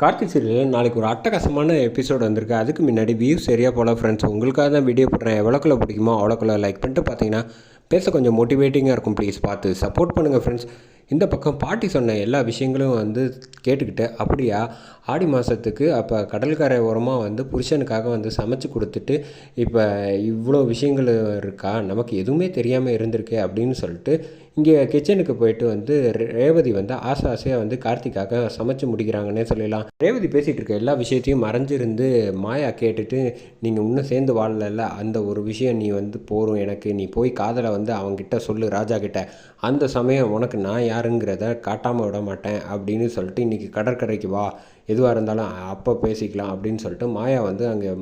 கார்த்திக் சீரியலில் நாளைக்கு ஒரு அட்டகாசமான எபிசோடு வந்திருக்கு. அதுக்கு முன்னாடி வியூஸ் சரியாக போல ஃப்ரெண்ட்ஸ் உங்களுக்காக தான் வீடியோ போடுறேன். எவ்வளோக்குள்ள பிடிக்குமோ அவ்வளோக்குள்ள லைக் பண்ணிட்டு பார்த்தீங்கன்னா பேச கொஞ்சம் மோட்டிவேட்டிங்காக இருக்கும் ப்ளீஸ் பார்த்து சப்போர்ட் பண்ணுங்கள் ஃப்ரெண்ட்ஸ் இந்த பக்கம் பாட்டி சொன்ன எல்லா விஷயங்களும் வந்து கேட்டுக்கிட்டு அப்படியா? ஆடி மாதத்துக்கு அப்போ கடல்கரை ஓரமாக வந்து புருஷனுக்காக வந்து சமைச்சு கொடுத்துட்டு இப்போ இவ்வளோ விஷயங்கள் இருக்கா? நமக்கு எதுவுமே தெரியாமல் இருந்திருக்கே அப்படின்னு சொல்லிட்டு இங்கே கிச்சனுக்கு போயிட்டு வந்து ரே- ரேவதி வந்து ஆசை ஆசையாக வந்து கார்த்திக்காக சமைச்சு முடிக்கிறாங்கன்னே சொல்லலாம். ரேவதி பேசிகிட்டு இருக்க எல்லா விஷயத்தையும் மறைஞ்சிருந்து மாயா கேட்டுட்டு நீங்கள் இன்னும் சேர்ந்து வாழல அந்த ஒரு விஷயம் நீ வந்து போகும் எனக்கு நீ போய் காதலை வந்து அவன்கிட்ட சொல்லு ராஜா கிட்ட. அந்த சமயம் உனக்கு நான் யாருங்கிறத காட்டாமல் விட மாட்டேன் அப்படின்னு சொல்லிட்டு இன்றைக்கி கடற்கரைக்கு வா. எதுவாக இருந்தாலும் அப்போ பேசிக்கலாம் அப்படின்னு சொல்லிட்டு மாயா வந்து அங்கே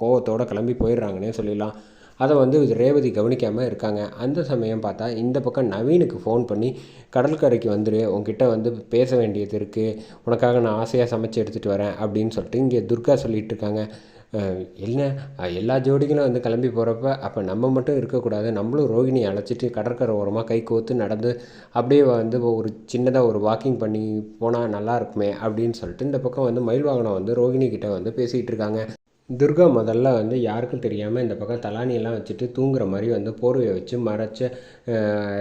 கோவத்தோடு கிளம்பி போயிடுறாங்கன்னே சொல்லிடலாம். அதை வந்து ரேவதி கவனிக்காமல் இருக்காங்க. அந்த சமயம் பார்த்தா இந்த பக்கம் நவீனுக்கு ஃபோன் பண்ணி கடற்கரைக்கு வந்துடு உங்ககிட்ட வந்து பேச வேண்டியது இருக்குது உனக்காக நான் ஆசையாக சமைச்சு எடுத்துகிட்டு வரேன் அப்படின்னு சொல்லிட்டு இங்கே துர்கா சொல்லிகிட்டு இருக்காங்க. என்ன? எல்லா ஜோடிகளும் வந்து கிளம்பி போகிறப்ப அப்போ நம்ம மட்டும் இருக்கக்கூடாது. நம்மளும் ரோகிணியை அழைச்சிட்டு கடற்கரை ஓரமாக கை கோத்து நடந்து அப்படியே வந்து ஒரு சின்னதாக ஒரு வாக்கிங் பண்ணி போனால் நல்லா இருக்குமே அப்படின்னு சொல்லிட்டு இந்த பக்கம் வந்து மயில் வாகனம் வந்து ரோகிணி கிட்டே வந்து பேசிகிட்டு இருக்காங்க. துர்கா முதல்ல வந்து யாருக்கும் தெரியாமல் இந்த பக்கம் தலானியெல்லாம் வச்சுட்டு தூங்குற மாதிரி வந்து போர்வையை வச்சு மறைச்சு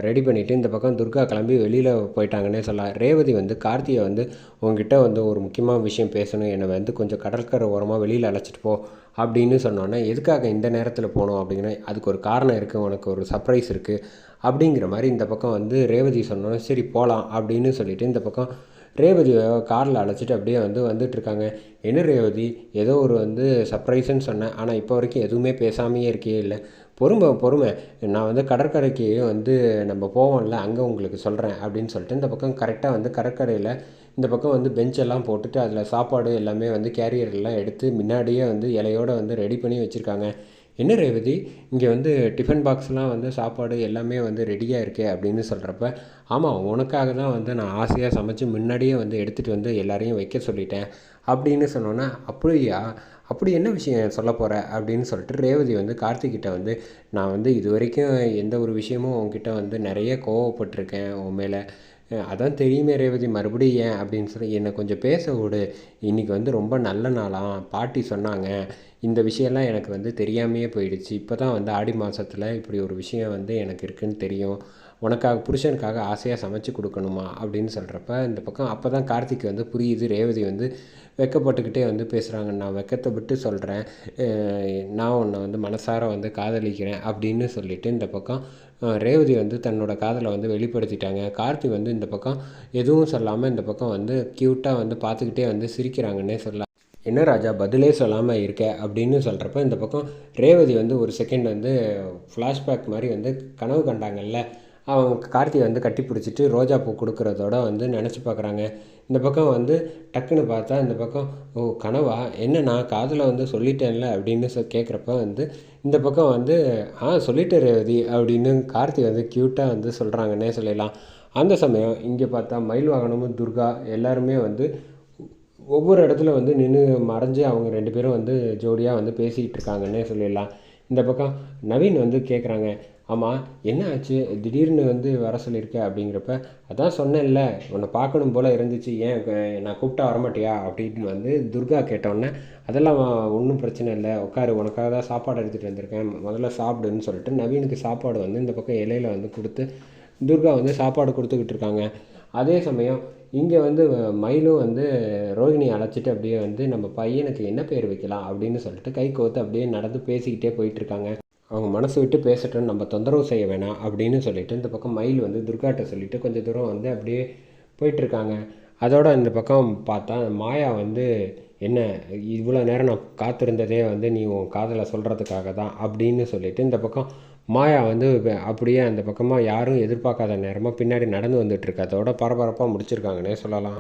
ரெடி பண்ணிவிட்டு இந்த பக்கம் துர்கா கிளம்பி வெளியில் போயிட்டாங்கன்னே சொல்லலாம். ரேவதி வந்து கார்த்தியை வந்து உங்ககிட்ட வந்து ஒரு முக்கியமான விஷயம் பேசணும் என்னை வந்து கொஞ்சம் கடற்கரை ஓரமாக வெளியில் அழைச்சிட்டு போ அப்படின்னு சொன்னோன்னே எதுக்காக இந்த நேரத்தில் போகணும் அப்படிங்கன்னா அதுக்கு ஒரு காரணம் இருக்குது உனக்கு ஒரு சர்ப்ரைஸ் இருக்குது அப்படிங்கிற மாதிரி இந்த பக்கம் வந்து ரேவதி சொன்னோன்னே சரி போகலாம் அப்படின்னு சொல்லிவிட்டு இந்த பக்கம் ரேவதி காரில் அழைச்சிட்டு அப்படியே வந்து வந்துட்டுருக்காங்க. என்ன ரேவதி? ஏதோ ஒரு வந்து சர்ப்ரைஸ்ன்னு சொன்னேன். ஆனால் இப்போ வரைக்கும் எதுவுமே பேசாமையே இருக்கே இல்லை. பொறுமை பொறுமை. நான் வந்து கடற்கரைக்கு வந்து நம்ம போவோம்ல அங்கே உங்களுக்கு சொல்கிறேன் அப்படின்னு சொல்லிட்டு இந்த பக்கம் கரெக்டாக வந்து கடற்கரையில் இந்த பக்கம் வந்து பெஞ்செல்லாம் போட்டுட்டு அதில் சாப்பாடு எல்லாமே வந்து கேரியர் எல்லாம் எடுத்து முன்னாடியே வந்து இலையோடு வந்து ரெடி பண்ணி வச்சுருக்காங்க. என்ன ரேவதி இங்கே வந்து டிஃபன் பாக்ஸ்லாம் வந்து சாப்பாடு எல்லாமே வந்து ரெடியாக இருக்கே அப்படின்னு சொல்கிறப்ப ஆமாம் உனக்காக தான் வந்து நான் ஆசையாக சமைச்சு முன்னாடியே வந்து எடுத்துகிட்டு வந்து எல்லாரையும் வைக்க சொல்லிட்டேன் அப்படின்னு சொன்னோன்னே அப்படியா? அப்படி என்ன விஷயம் சொல்ல போகிற அப்படின்னு சொல்லிட்டு ரேவதி வந்து கார்த்திக்கிட்ட வந்து நான் வந்து இது வரைக்கும் எந்த ஒரு விஷயமும் உங்ககிட்ட வந்து நிறைய கோவப்பட்டிருக்கேன் உன் மேலே. அதான் தெரியுமே ரேவதி மறுபடியும் ஏன் அப்படின்னு சொல்லி என்னை கொஞ்சம் பேச விடு. இன்றைக்கி வந்து ரொம்ப நல்ல நாளாம் பாட்டி சொன்னாங்க. இந்த விஷயம்லாம் எனக்கு வந்து தெரியாமையே போயிடுச்சு. இப்போ தான் வந்து ஆடி மாதத்தில் இப்படி ஒரு விஷயம் வந்து எனக்கு இருக்குன்னு தெரியும். உனக்காக புருஷனுக்காக ஆசையாக சமைச்சு கொடுக்கணுமா? அப்படின்னு சொல்கிறப்ப இந்த பக்கம் அப்போ தான் கார்த்திக் வந்து புரியுது. ரேவதி வந்து வெக்கப்பட்டுக்கிட்டே வந்து பேசுகிறாங்க நான் வெக்கத்தை விட்டு சொல்கிறேன் நான் உன்னை வந்து மனசார வந்து காதலிக்கிறேன் அப்படின்னு சொல்லிவிட்டு இந்த பக்கம் ரேவதி வந்து தன்னோட காதலை வந்து வெளிப்படுத்திட்டாங்க. கார்த்தி வந்து இந்த பக்கம் எதுவும் சொல்லாமல் இந்த பக்கம் வந்து க்யூட்டாக வந்து பார்த்துக்கிட்டே வந்து சிரிக்கிறாங்கன்னே சொல்லலாம். என்ன ராஜா பதிலே சொல்லாமல் இருக்க அப்படின்னு சொல்கிறப்ப இந்த பக்கம் ரேவதி வந்து ஒரு செகண்ட் வந்து ஃப்ளாஷ்பேக் மாதிரி வந்து கனவு கண்டாங்கல்ல. அவங்க கார்த்தியை வந்து கட்டி பிடிச்சிட்டு ரோஜா பூ கொடுக்குறதோட வந்து நினச்சி பார்க்குறாங்க. இந்த பக்கம் வந்து டக்குன்னு பார்த்தா இந்த பக்கம் ஓ கனவா? என்ன நான் காதில் வந்து சொல்லிட்டேன்ல? அப்படின்னு சொ கேட்குறப்ப வந்து இந்த பக்கம் வந்து ஆ சொல்லிட்டேன் ரேவதி அப்படின்னு கார்த்தி வந்து க்யூட்டாக வந்து சொல்கிறாங்கன்னே சொல்லலாம். அந்த சமயம் இங்கே பார்த்தா மயில் வாகனமும் துர்கா எல்லாருமே வந்து ஒவ்வொரு இடத்துல வந்து நின்று மறைஞ்சு அவங்க ரெண்டு பேரும் வந்து ஜோடியாக வந்து பேசிக்கிட்டு இருக்காங்கன்னே சொல்லிடலாம் இந்த பக்கம் நவீன் வந்து கேட்குறாங்க ஆமாம் என்ன ஆச்சு? திடீர்னு வந்து வர சொல்லியிருக்க? அப்படிங்கிறப்ப அதான் சொன்னேன்ல உன்னை பார்க்கணும் போல் இருந்துச்சு ஏன் நான் கூப்பிட்டா வரமாட்டியா? அப்படின்னு வந்து துர்கா கேட்டோன்னே அதெல்லாம் ஒன்றும் பிரச்சனை இல்லை உட்காரு உனக்காக தான் சாப்பாடு எடுத்துகிட்டு வந்திருக்கேன் முதல்ல சாப்பிடுன்னு சொல்லிட்டு நவீனுக்கு சாப்பாடு வந்து இந்த பக்கம் இலையில் வந்து கொடுத்து துர்கா வந்து சாப்பாடு கொடுத்துக்கிட்டு இருக்காங்க. அதே சமயம் இங்கே வந்து மயிலும் வந்து ரோகிணி அழைச்சிட்டு அப்படியே வந்து நம்ம பையனுக்கு என்ன பேர் வைக்கலாம் அப்படின்னு சொல்லிட்டு கை கோத்து அப்படியே நடந்து பேசிக்கிட்டே போயிட்டுருக்காங்க. அவங்க மனசு விட்டு பேசட்டும் நம்ம தொந்தரவு செய்ய வேணாம் அப்படின்னு சொல்லிட்டு இந்த பக்கம் மயில் வந்து துர்காட்ட சொல்லிவிட்டு கொஞ்சம் தூரம் வந்து அப்படியே போயிட்டுருக்காங்க. அதோட இந்த பக்கம் பார்த்தா மாயா வந்து என்ன இவ்வளோ நேரம் நான் காத்திருந்ததே வந்து நீ உன் காதலை சொல்கிறதுக்காக தான் அப்படின்னு சொல்லிட்டு இந்த பக்கம் மாயா வந்து அப்படியே அந்த பக்கமாக யாரும் எதிர்பார்க்காத நேரமாக பின்னாடி நடந்து வந்துட்டுருக்கு அதோட பரபரப்பாக முடிச்சிருக்காங்கன்னே சொல்லலாம்.